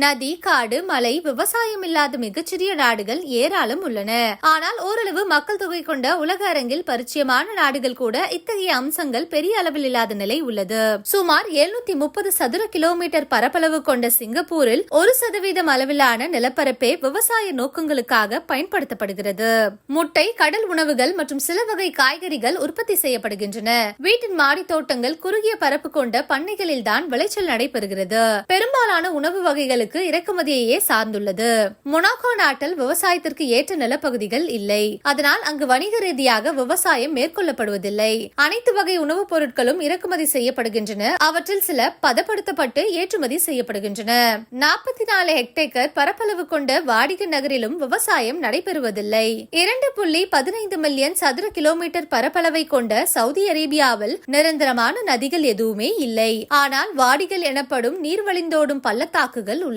நதி காடு மலை விவசாயம் இல்லாத மிகச்சிறிய நாடுகள் ஏராளம் உள்ளன. ஆனால் ஓரளவு மக்கள் தொகை கொண்ட உலக அரங்கில் பரிச்சயமான நாடுகள் கூட இத்தகைய அம்சங்கள் பெரிய அளவில் இல்லாத நிலை உள்ளது. சுமார் 730 முப்பது சதுர கிலோமீட்டர் பரப்பளவு கொண்ட சிங்கப்பூரில் ஒரு சதவீதம் அளவிலான நிலப்பரப்பே விவசாய நோக்கங்களுக்காக பயன்படுத்தப்படுகிறது. முட்டை கடல் உணவுகள் மற்றும் சில வகை காய்கறிகள் உற்பத்தி செய்யப்படுகின்றன. வீட்டின் மாடி தோட்டங்கள் குறுகிய பரப்பு கொண்ட பண்ணைகளில் தான் விளைச்சல் நடைபெறுகிறது. பெரும்பாலான உணவு வகைகளுக்கு இறக்குமதியையே சார்ந்துள்ளது. மொனாக்கோ நாட்டில் விவசாயத்திற்கு ஏற்ற நிலப்பகுதிகள் இல்லை. அதனால் அங்கு வணிக ரீதியாக விவசாயம் மேற்கொள்ளப்படுவதில்லை. அனைத்து வகை உணவுப் பொருட்களும் இறக்குமதி செய்யப்படுகின்றன. அவற்றில் சில பதப்படுத்தப்பட்டு ஏற்றுமதி செய்யப்படுகின்றன. நாற்பத்தி நாலு ஹெக்டேக்கர் பரப்பளவு கொண்ட வாடிகை நகரிலும் விவசாயம் நடைபெறுவதில்லை. இரண்டு புள்ளி பதினைந்து மில்லியன் சதுர கிலோமீட்டர் பரப்பளவை கொண்ட சவுதி அரேபியாவில் நிரந்தரமான நதிகள் எதுவுமே இல்லை. ஆனால் வாடிகள் எனப்படும் நீர்வழிந்தோடும் பள்ளத்தாக்குகள் உள்ளன.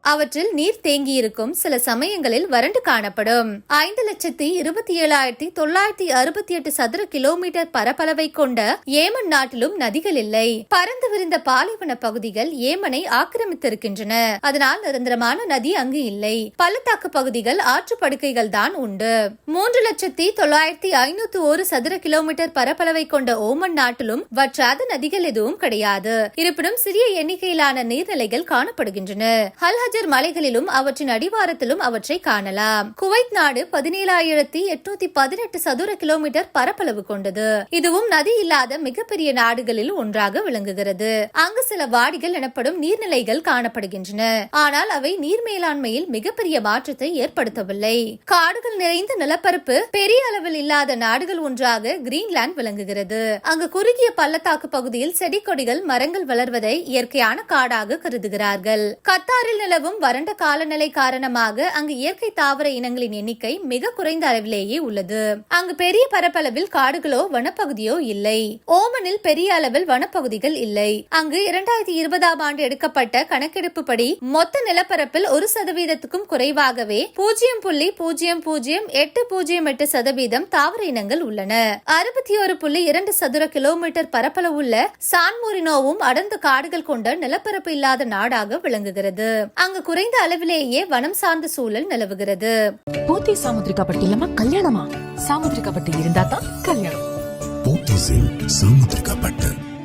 அவற்றில் நீர் தேங்கியிருக்கும் சில சமயங்களில் வறண்டு காணப்படும். ஐந்து லட்சத்தி இருபத்தி ஏழாயிரத்தி தொள்ளாயிரத்தி அறுபத்தி எட்டு சதுர கிலோமீட்டர் பரப்பளவை கொண்ட ஏமன் நாட்டிலும் நதிகள் இல்லை. பறந்து விரிந்த பாலைவன பகுதிகள் ஏமனை ஆக்கிரமித்திருக்கின்றன. அதனால் நிரந்தரமான நதி அங்கு இல்லை. பள்ளத்தாக்கு பகுதிகள் ஆற்று படுக்கைகள் தான் உண்டு. மூன்று லட்சத்தி தொள்ளாயிரத்தி ஐநூத்தி ஒரு சதுர கிலோமீட்டர் பரப்பளவை கொண்ட ஓமன் நாட்டிலும் வற்றாத நதிகள் எதுவும் கிடையாது. இருப்பினும் சிறிய எண்ணிக்கையிலான நீர்நிலைகள் காணப்படுகின்றன. ஹல்ஹஜர் மலைகளிலும் அவற்றின் அடிவாரத்திலும் அவற்றை காணலாம். குவைத் நாடு பதினேழாயிரத்தி எட்நூத்தி பதினெட்டு சதுர கிலோமீட்டர் பரப்பளவு கொண்டது. இதுவும் நதி இல்லாத மிகப்பெரிய நாடுகளில் ஒன்றாக விளங்குகிறது. அங்கு சில வாடிகள் எனப்படும் நீர்நிலைகள் காணப்படுகின்றன. ஆனால் அவை நீர் மேலாண்மையில் மிகப்பெரிய மாற்றத்தை ஏற்படுத்தவில்லை. காடுகள் நிறைந்த நிலப்பரப்பு பெரிய அளவில் இல்லாத நாடுகள் ஒன்றாக கிரீன்லாந்து விளங்குகிறது. அங்கு குறுகிய பள்ளத்தாக்கு பகுதியில் செடி கொடிகள் மரங்கள் வளர்வதை இயற்கையான காடாக கருதுகிறார்கள். கத்தாரில் நிலவும் வறண்ட காலநிலை காரணமாக அங்கு இயற்கை தாவர இனங்களின் எண்ணிக்கை மிக குறைந்த அளவிலேயே உள்ளது. அங்கு பெரிய பரப்பளவில் காடுகளோ வனப்பகுதியோ இல்லை. ஓமனில் பெரிய அளவில் வனப்பகுதிகள் இல்லை. அங்கு இரண்டாயிரத்தி இருபதாம் ஆண்டு எடுக்கப்பட்ட கணக்கெடுப்பு படி மொத்த நிலப்பரப்பில் ஒரு சதவீதத்துக்கும் குறைவாகவே பூஜ்ஜியம் புள்ளி பூஜ்ஜியம் பூஜ்ஜியம் எட்டு பூஜ்ஜியம் எட்டு சதவீதம் தாவர இனங்கள் உள்ளன. அறுபத்தி ஒரு புள்ளி இரண்டு சதுர கிலோமீட்டர் பரப்பளவுள்ள சான்மோரினோவும் அடர்ந்த காடுகள் கொண்ட நிலப்பரப்பு இல்லாத நாடாக விளங்குகிறது. அங்கு குறைந்த அளவிலேயே வனம் சார்ந்த சூழல் நிலவுகிறது. போத்தி சாமுத்திரிகா பட்டு இல்லாம கல்யாணமா? சாமுத்திரிகா பட்டு இருந்தா தான் கல்யாணம். போத்தீஸில் சாமுத்திரிகா பட்டு.